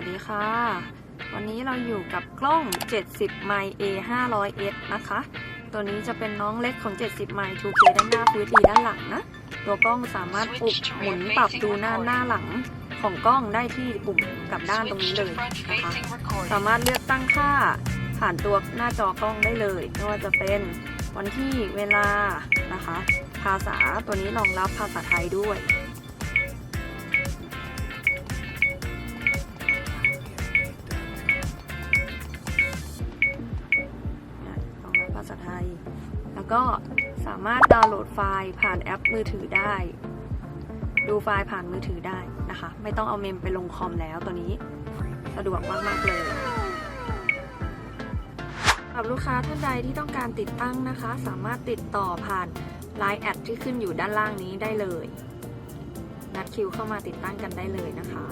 วัสดีค่ะ วันนี้เราอยู่กับกล้อง 70 ไมล์ A 500 S นะคะ ตัวนี้จะเป็นน้องเล็กของ 70 ไมล์ 2K ด้านหน้าพื้นดีด้านหลังนะ ตัวกล้องสามารถปรับหมุนปรับดูหน้าหน้าหลังของกล้องได้ที่ปุ่มกับด้านตรงนี้เลยนะคะ สามารถเลือกตั้งค่าผ่านตัวหน้าจอกล้องได้เลยไม่ว่าจะเป็นวันที่เวลานะคะ ภาษาตัวนี้รองรับภาษาไทยด้วย ษาไทย แล้วก็สามารถดาวน์โหลดไฟล์ผ่านแอปมือถือได้ ดูไฟล์ผ่านมือถือได้นะคะ ไม่ต้องเอาเมมไปลงคอมแล้วตัวนี้ สะดวกมากๆเลยสำหรับลูกค้าท่านใดที่ต้องการติดตั้งนะคะ สามารถติดต่อผ่าน Line แอดที่ขึ้นอยู่ด้านล่างนี้ได้เลย นัดคิวเข้ามาติดตั้งกันได้เลยนะคะ